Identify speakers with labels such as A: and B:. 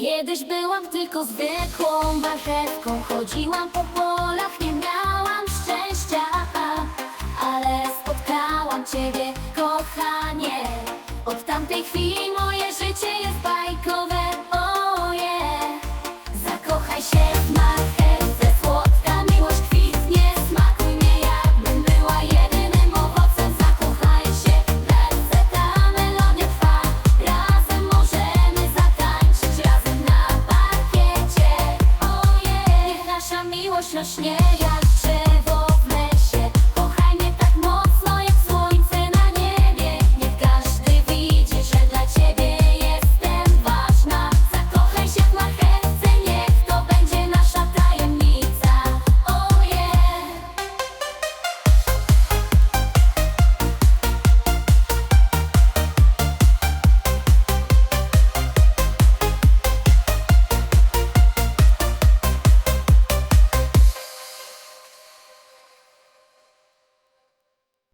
A: Kiedyś byłam tylko zwykłą marchewką Chodziłam po polach, nie miałam szczęścia Ale spotkałam Ciebie, kochanie. Od tamtej chwili głośno śmieje się